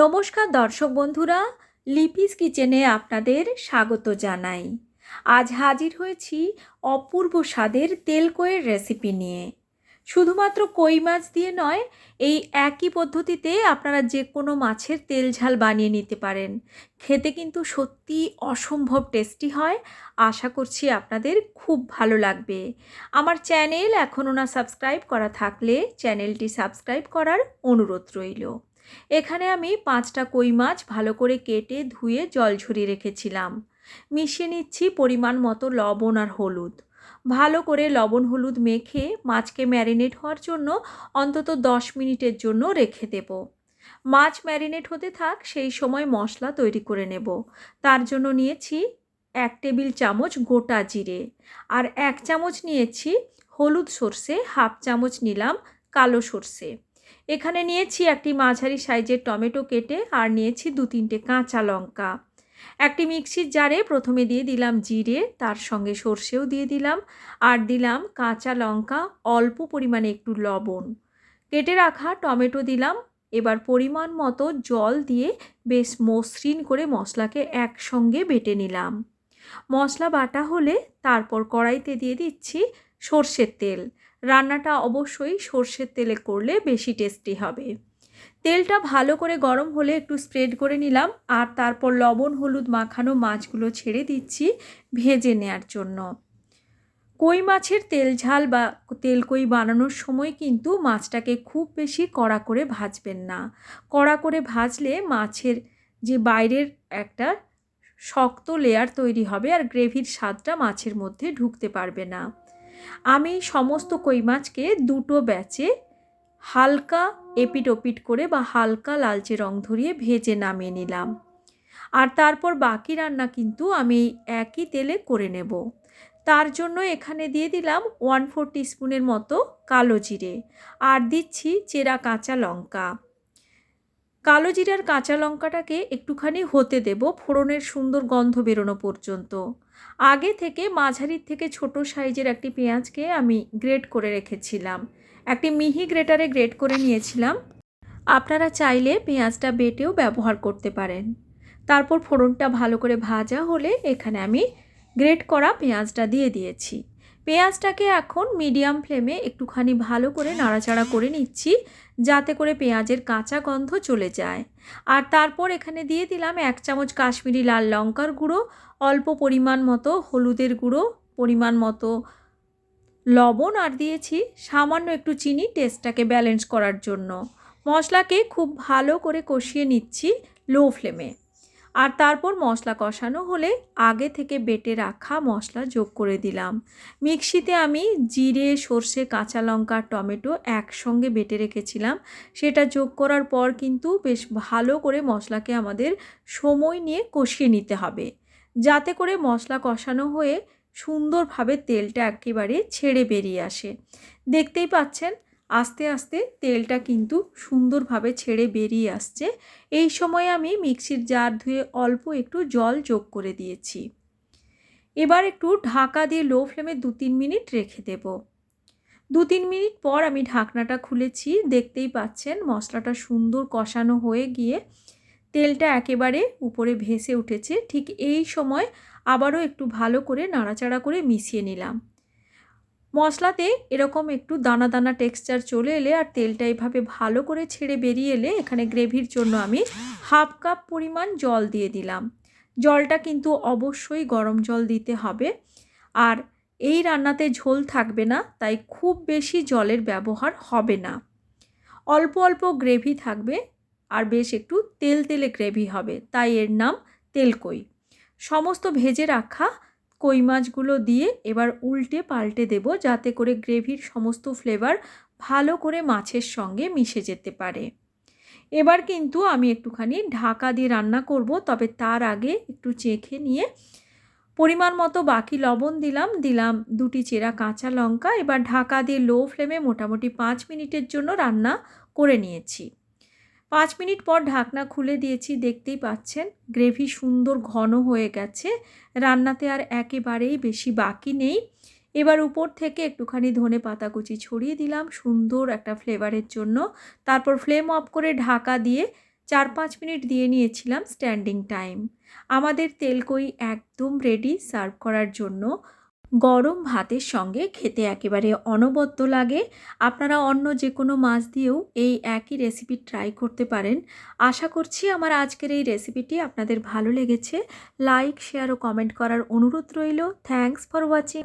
নমস্কার দর্শক বন্ধুরা, লিপিস কিচেনে আপনাদের স্বাগত জানাই। আজ হাজির হয়েছি অপূর্ব স্বাদের তেলকইয়ের রেসিপি নিয়ে। শুধুমাত্র কই মাছ দিয়ে নয়, এই একই পদ্ধতিতে আপনারা যে কোনো মাছের তেল ঝাল বানিয়ে নিতে পারেন। খেতে কিন্তু সত্যি অসম্ভব টেস্টি হয়। আশা করছি আপনাদের খুব ভালো লাগবে। আমার চ্যানেল এখনও না সাবস্ক্রাইব করা থাকলে চ্যানেলটি সাবস্ক্রাইব করার অনুরোধ রইল। এখানে আমি পাঁচটা কই মাছ ভালো করে কেটে ধুয়ে জল ঝরিয়ে রেখেছিলাম। মিশিয়ে নিচ্ছি পরিমাণ মতো লবণ আর হলুদ। ভালো করে লবণ হলুদ মেখে মাছকে ম্যারিনেট হওয়ার জন্য অন্তত দশ মিনিটের জন্য রেখে দেব। মাছ ম্যারিনেট হতে থাক, সেই সময় মশলা তৈরি করে নেব। তার জন্য নিয়েছি এক টেবিল চামচ গোটা জিরে আর এক চামচ নিয়েছি হলুদ সর্ষে, হাফ চামচ নিলাম কালো সর্ষে। এখানে নিয়েছি একটি মাঝারি সাইজের টমেটো কেটে আর নিয়েছি দু তিনটে কাঁচা লঙ্কা। একটি মিক্সির জারে প্রথমে দিয়ে দিলাম জিরে, তার সঙ্গে সর্ষেও দিয়ে দিলাম আর দিলাম কাঁচা লঙ্কা, অল্প পরিমাণে একটু লবণ। কেটে রাখা টমেটো দিলাম, এবার পরিমাণ মতো জল দিয়ে বেশ মসৃণ করে মশলাকে একসঙ্গে বেটে নিলাম। মশলা বাটা হলে তারপর কড়াইতে দিয়ে দিচ্ছি সর্ষের তেল। রান্নাটা অবশ্যই সর্ষের তেলে করলে বেশি টেস্টি হবে। তেলটা ভালো করে গরম হলে একটু স্প্রেড করে নিলাম, আর তারপর লবণ, হলুদ মাখানো মাছগুলো ছেড়ে দিচ্ছি ভেজে নেওয়ার জন্য। কই মাছের তেল ঝাল বা তেল কই বানানোর সময় কিন্তু মাছটাকে খুব বেশি কড়া করে ভাজবেন না। কড়া করে ভাজলে মাছের যে বাইরের একটা শক্ত লেয়ার তৈরি হবে, আর গ্রেভির স্বাদটা মাছের মধ্যে ঢুকতে পারবে না। আমি সমস্ত কই মাছকে দুটো ব্যাচে হালকা এপিট ওপিট করে বা হালকা লালচে রং ধরিয়ে ভেজে নামিয়ে নিলাম। আর তারপর বাকি রান্না কিন্তু আমি একই তেলে করে নেব। তার জন্য এখানে দিয়ে দিলাম ওয়ান ফোর টিস্পুনের মতো কালো জিরে। আর দিচ্ছি চেরা কাঁচা লঙ্কা। কালো জিরার কাঁচা লঙ্কাটাকে একটুখানি হতে দেব, ফোড়নের সুন্দর গন্ধ বেরোনো পর্যন্ত। আগে থেকে মাঝারির থেকে ছোট সাইজের একটি পেঁয়াজকে আমি গ্রেট করে রেখেছিলাম। একটি মিহি গ্রেটারে গ্রেট করে নিয়েছিলাম। আপনারা চাইলে পেঁয়াজটা বেটেও ব্যবহার করতে পারেন। তারপর ফোড়নটা ভালো করে ভাজা হলে এখানে আমি গ্রেট করা পেঁয়াজটা দিয়ে দিয়েছি। পেঁয়াজটাকে এখন মিডিয়াম ফ্লেমে একটুখানি ভালো করে নাড়াচাড়া করে নিচ্ছি, যাতে করে পেঁয়াজের কাঁচা গন্ধ চলে যায়। আর তারপর এখানে দিয়ে দিলাম এক চামচ কাশ্মীরি লাল লঙ্কার গুঁড়ো, অল্প পরিমাণ মতো হলুদের গুঁড়ো, পরিমাণ মতো লবণ, আর দিয়েছি সামান্য একটু চিনি টেস্টটাকে ব্যালেন্স করার জন্য। মশলাকে খুব ভালো করে কষিয়ে নিচ্ছি লো ফ্লেমে। আর তারপর মশলা কষানো হলে আগে থেকে বেটে রাখা মশলা যোগ করে দিলাম। মিক্সিতে আমি জিরে, সর্ষে, কাঁচা লঙ্কা, টমেটো একসঙ্গে বেটে রেখেছিলাম। সেটা যোগ করার পর কিন্তু বেশ ভালো করে মশলাকে আমাদের সময় নিয়ে কষিয়ে নিতে হবে। যাতে করে মশলা কষানো হয়ে সুন্দরভাবে তেলটা একেবারে ছেড়ে বেরিয়ে আসে। দেখতেই পাচ্ছেন আস্তে আস্তে তেলটা কিন্তু সুন্দরভাবে ছেড়ে বেরিয়ে আসছে। এই সময় আমি মিক্সির জার ধুয়ে অল্প একটু জল যোগ করে দিয়েছি। এবার একটু ঢাকা দিয়ে লো ফ্লেমে দু তিন মিনিট রেখে দেব। দু তিন মিনিট পর আমি ঢাকনাটা খুলেছি। দেখতেই পাচ্ছেন মশলাটা সুন্দর কষানো হয়ে গিয়ে তেলটা একেবারে উপরে ভেসে উঠেছে। ঠিক এই সময় আবারও একটু ভালো করে নাড়াচাড়া করে মিশিয়ে নিলাম। মশলাতে এরকম একটু দানা দানা টেক্সচার চলে এলে আর তেলটা এইভাবে ভালো করে ছেড়ে বেরিয়ে এলে এখানে গ্রেভির জন্য আমি হাফ কাপ পরিমাণ জল দিয়ে দিলাম। জলটা কিন্তু অবশ্যই গরম জল দিতে হবে। আর এই রান্নাতে ঝোল থাকবে না, তাই খুব বেশি জলের ব্যবহার হবে না। অল্প অল্প গ্রেভি থাকবে আর বেশ একটু তেল তেলে গ্রেভি হবে, তাই এর নাম তেলকই। সমস্ত ভেজে রাখা কই মাছগুলো দিয়ে এবার উল্টে পাল্টে দেব যাতে করে গ্রেভির সমস্ত ফ্লেভার ভালো করে মাছের সঙ্গে মিশে যেতে পারে। এবার কিন্তু আমি একটুখানি ঢাকা দিয়ে রান্না করব, তবে তার আগে একটু চেখে নিয়ে পরিমাণ মতো বাকি লবণ দিলাম দিলাম দুটি চেরা কাঁচা লঙ্কা, এবার ঢাকা দিয়ে লো ফ্লেমে মোটামুটি পাঁচ মিনিটের জন্য রান্না করে নিয়েছি। পাঁচ মিনিট পর ঢাকনা খুলে দিয়েছি, দেখতেই পাচ্ছেন, গ্রেভি সুন্দর ঘন হয়ে গেছে, রান্নাতে আর একেবারেই বেশি বাকি নেই। এবার উপর থেকে একটুখানি ধনে পাতা কুচি ছড়িয়ে দিলাম, সুন্দর একটা ফ্লেভারের জন্য। তারপর ফ্লেম অফ করে ঢাকা দিয়ে চার পাঁচ মিনিট দিয়ে নিয়েছিলাম স্ট্যান্ডিং টাইম আমাদের তেলকই একদম রেডি সার্ভ করার জন্য। গরম ভাতের সঙ্গে খেতে একেবারে অনবদ্য লাগে। আপনারা অন্য যে কোনো মাছ দিয়েও এই একই রেসিপি ট্রাই করতে পারেন। আশা করছি আমার আজকের এই রেসিপিটি আপনাদের ভালো লেগেছে। লাইক শেয়ার ও কমেন্ট করার অনুরোধ রইল। Thanks for watching